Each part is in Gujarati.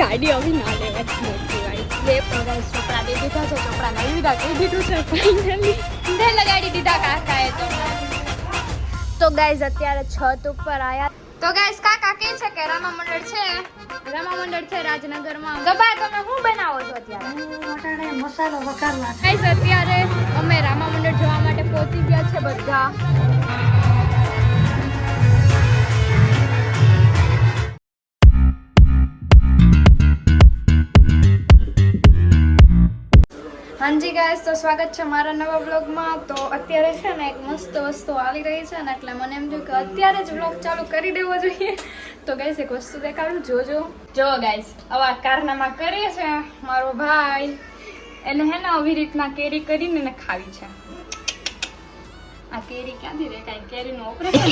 ગાડી હવે ના લેવા બે ગાઈસ ચોપડા દે દીધા છે ચોપડા નહીં દીધા કહી દીધું છે? ફાઇનલી ને લગાડી દીધા કાકાએ તો. તો ગાઈસ અત્યારે છત ઉપર આયા. તો ગાઈસ કાકા કે છે કે રામા મંડળ છે? રામા મંડળ છે રાજનગરમાં. ગબા તમે શું બનાવો છો અત્યારે? મસાલો વઘારવા ગાઈસ અત્યારે? અમે રામા મંડળ જોવા માટે પહોંચી ગયા છે બધા. ગાઈસ તો સ્વાગત છે મારા નવા બ્લોગમાં તો અત્યારે છે ને એક મસ્ત વસ્તુ આવી રહી છે ને, એટલે મને એમ થયું કે અત્યારે જ બ્લોગ ચાલુ કરી દેવો જોઈએ. તો ગાઈસ એક વસ્તુ દેખાડું, જોજો. જો ગાઈસ આવા કારનામા કરે છે મારો ભાઈ. એને હે ને આવી રીતના કેરી કરીને એને ખાવી છે. આ કેરી ક્યાંથી દેખાય? કેરીનું ઓપરેશન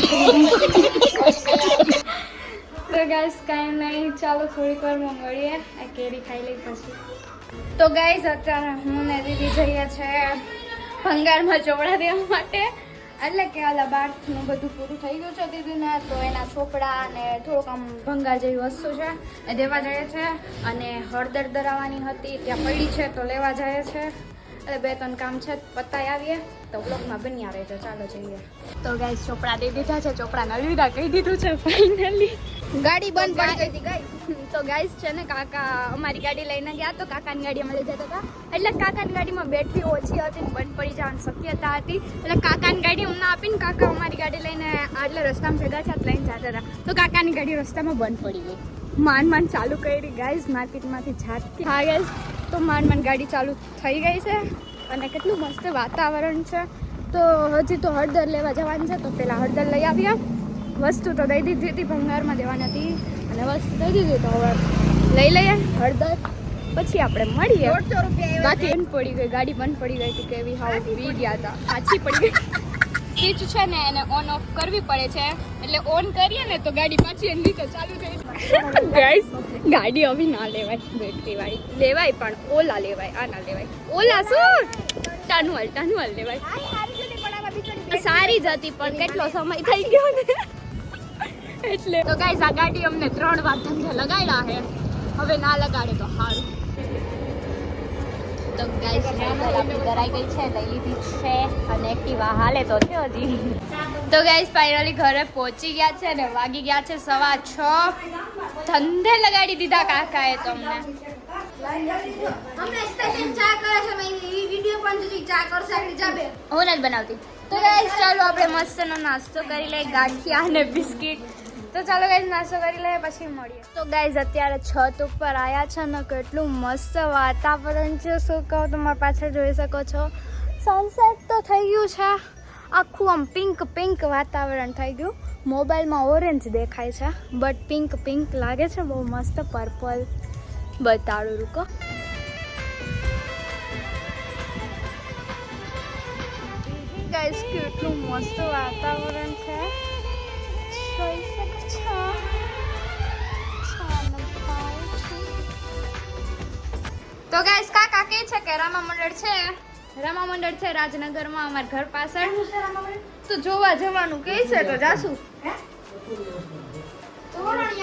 તો ગાઈસ કાંઈ નહીં, ચાલો થોડીક વારમાં મળીએ. આ કેરી ખાઈ લઈ પછી. તો ગાઈસ અત્યારે હું ને દીદી જઈએ છે ભંગારમાં ચોપડા દેવા માટે. એટલે કે આલા બારનું બધું પૂરું થઈ ગયું છે દીદીને, તો એના ચોપડા અને થોડુંક આમ ભંગાર જેવી વસ્તુ છે એ દેવા જાય છે. અને હળદર દરાવવાની હતી, ત્યાં પડી છે તો લેવા જાય છે. એટલે બે ત્રણ કામ છે પતાઈ આવીએ. તો બ્લોગમાં બન્યા રહેજો. ચાલો જઈએ. તો ગાઈઝ ચોપડા દઈ દીધા છે. ચોપડા ન લીધા કહી દીધું છે ફાઇનલી ગાડી બંધ પડી ગઈ ગાઈસ તો ગાઈસ છે ને કાકા અમારી ગાડી લઈને ગયા તો કાકાની ગાડીમાં લઈ જતા હતા. એટલે કાકાની ગાડીમાં બેટરી ઓછી હતી ને બંધ પડી જવાની શક્યતા હતી. એટલે કાકાની ગાડી અમને આપીને કાકા અમારી ગાડી લઈને આટલે રસ્તામાં ભેગા છે લઈને જતા હતા. તો કાકાની ગાડી રસ્તામાં બંધ પડી ગઈ. માંડ માંડ ચાલુ કરી ગાઈસ માર્કેટમાંથી જાતથી હા ગાઈસ તો માંડ માંડ ગાડી ચાલુ થઈ ગઈ છે અને કેટલું મસ્ત વાતાવરણ છે. તો હજી તો હળદર લેવા જવાની છે તો પહેલાં હળદર લઈ આવ્યા વસ્તુ તો દઈ દીધી હતી ભંગારમાં દેવાની હતી. અને વસ્તુ દઈ દીધી તો હવે લઈ લઈએ હળદર. પછી આપણે મળીએ. બાકી બંધ પડી ગઈ ગાડી બંધ પડી ગઈ હતી કેવી હાવ પી ગયા હતા પાછી પડી ગઈ. સ્વિચ છે ને એને ઓન ઓફ કરવી પડે છે. એટલે ઓન કરીએ ને તો ગાડી પાછી એની તો ચાલુ થઈ ગાઈસ ગાડી હવે ના લેવાય, બેટરી વાળી. લેવાય પણ, ઓલા લેવાય આ ના લેવાય. ઓલા શું? ટાનુઅલ ટાનુઅલ લેવાય. સારી જ હતી પણ કેટલો સમય થઈ ગયો ને. એટલે તો ગાઈસ આ ગાડી અમને ત્રણ વાર ધંધે લગાડ્યા છે. હવે ના લગાડે તો સારું તો ગાઈસ આપણી કરાઈ ગઈ છે લઈ લીધી છે અને એક્ટિવા હાલે તો છે હજી. તો ગાઈસ ફાઇનલી ઘરે પહોંચી ગયા છે ને વાગી ગયા છે સવા છ. ધંધે લગાડી દીધા કાકાએ તમને. હું નથી બનાવતી. તો ગાઈસ ચાલો આપણે મસ્તનો નાસ્તો કરી લઈએ ગાંઠિયા અને બિસ્કિટ. તો ચાલો ગાઈઝ નાસ્તો કરી લઈએ, પછી મળીએ. તો ગાઈઝ અત્યારે છત ઉપર આયા છે ને, કેટલું મસ્ત વાતાવરણ છે. શું કહો તમારા પાછળ જોઈ શકો છો. સનસેટ તો થઈ ગયું છે. આખું આમ પિંક પિંક વાતાવરણ થઈ ગયું. મોબાઈલમાં ઓરેન્જ દેખાય છે બટ પિંક પિંક લાગે છે. બહુ મસ્ત પર્પલ બતાડું, રૂકો. ગાઈસ કેટલું મસ્ત વાતાવરણ છે. ગાઈસ કાકા કે છે કે રામા મંડળ છે? રામા મંડળ છે રાજનગરમાં અમારા ઘર પાછળ. તો જોવા જવાનું કે છે તો જાશું.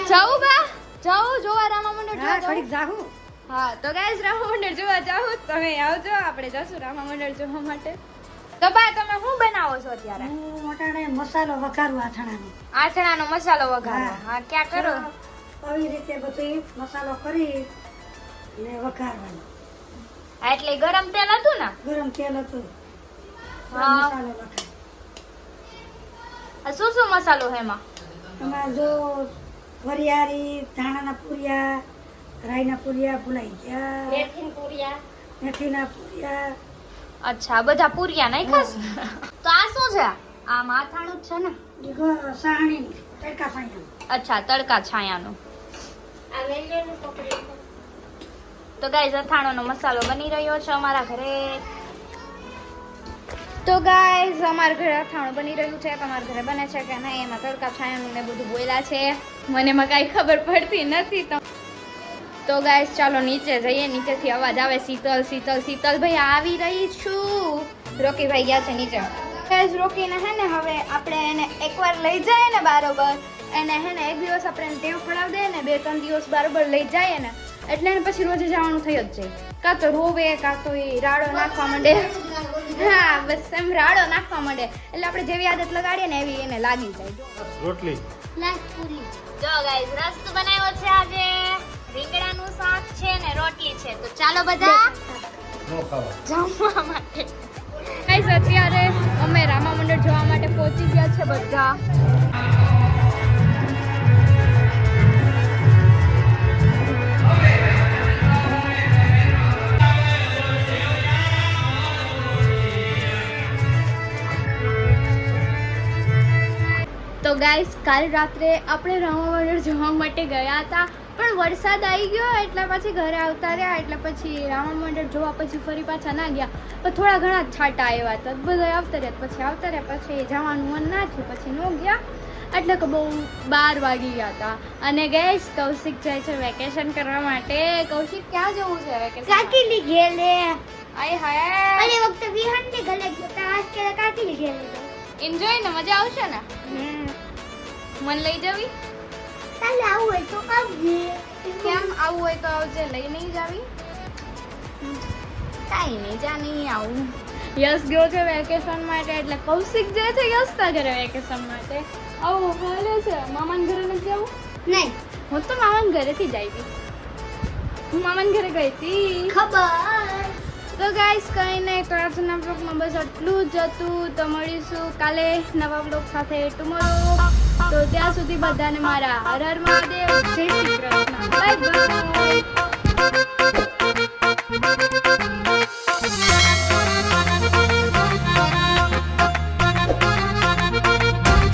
જાઉં બા જાઉં જોવા રામા મંડળ જોવા ઘડીક જાહું. હા તો ગાઈસ રામા મંડળ જોવા જાઉં તમે આવજો આપણે જશું રામા મંડળ જોવા માટે. તો બા તમે શું બનાવો છો અત્યારે? હું વટાણે મસાલો વઘારું આથણાનો. આથણાનો મસાલો વઘારો. હા. હા ક્યાં કરો? આવી રીતે બધું મસાલો કરી ને વઘારવાનો. હા, એટલે ગરમ તેલ હતું ને? ગરમ તેલ હતું. હા. મસાલો શું શું મસાલો છે એમાં? એમાં જો વરિયાળી ધાણાના પૂરિયા રાઈના પૂરિયા ભૂલાઈ ગયા. મેથીના પૂરિયા. અચ્છા બધા પૂરિયા નહીં ખાસ? તો આ શું છે? આ માથાણું જ છે ને? ડીગો સાહણી તડકા સાયા અચ્છા તડકા છાયાનું. તો ગાઈઝ અથાણોનો મસાલો બની રહ્યો છે અમારા ઘરે. તો ગાઈઝ અમારા ઘરે અથાણું બની રહ્યું છે. તમારા ઘરે બને છે કે નહીં, એમાં તડકા છાયાનું ને બધું બોલ્યા છે. મને એમાં કાંઈ ખબર પડતી નથી તો. તો ગાઈઝ ચાલો નીચે જઈએ. નીચેથી અવાજ આવે શીતલ શીતલ શીતલ ભાઈ, આવી રહી છું. રોકીભાઈ ગયા છે નીચે. ગાઈઝ રોકીને હે ને હવે આપણે એને એકવાર લઈ જઈએ ને બારોબર. એને હે ને એક દિવસ આપણે ટેવ પડાવી દઈએ ને બે, ત્રણ દિવસ બરાબર લઈ જઈએ ને એટલે એને પછી રોજે જવાનું થઈ જ જાય. કાં તો રોવે કાં તો એ રાડો નાખવા માંડે. હા બસ એમ રાડો નાખવા માંડે. એટલે આપણે જેવી આદત લગાડીએ ને એવી એને લાગી જાય. રોટલી. જો ગાઈસ રસ બનાવ્યો છે આજે. રીંગણાનું શાક છે ને રોટલી છે. તો ચાલો બધા નો જમવા માટે. ગાઈસ અત્યારે અમે રામા મંડળ જોવા માટે પહોંચી ગયા છે બધા. ગાઈસ કાલ રાત્રે આપણે રામા મંદિર જોવા માટે ગયા હતા. પણ વરસાદ આવી ગયો એટલે પછી ઘરે આવતા રહ્યા એટલે પછી રામા મંદિર જોવા પછી ફરી પાછા ના ગયા. પણ થોડા ઘણા છાંટા આવ્યા હતા. બધા આવતા રહ્યા પછી આવતા રહ્યા પછી જવાનું મન ના થયું પછી ન ગયા. એટલે કે બહુ બાર વાગી ગયા હતા. અને ગેસ કૌશિક જાય છે વેકેશન કરવા માટે. કૌશિક ક્યાં જવું છે વેકેશન કાકીની ઘેલે આય હાય. અરે વખતે વિહાનની ઘરે ગયો તો આજ કે કાકીની ઘેલે એન્જોય ને મજા આવશે ને? મન લઈ જવી? તાલે આવું હોય તો આવજે. કેમ આવું હોય તો આવજે લઈ નહીં જાવી? કાંઈ નહીં જા નહીં આવું. યસ ગયો છે વેકેશન માટે એટલે કૌશિક જાય છે યશના ઘરે વેકેશન માટે. આવું હાલે છે. મામાના ઘરે નથી જવું નહીં. હું તો મામાના ઘરેથી જ આવી. હું મામાના ઘરે ગઈ હતી. ખબર. તો ગાઈસ કંઈ નહીં તો આજના બ્લોગમાં બસ આટલું જ હતું. તો મળીશું કાલે નવા બ્લોગ સાથે ટુમોરો તો ત્યાં સુધી બધાને મારા હર હર મહાદેવ. જય શ્રી કૃષ્ણ. Bye bye.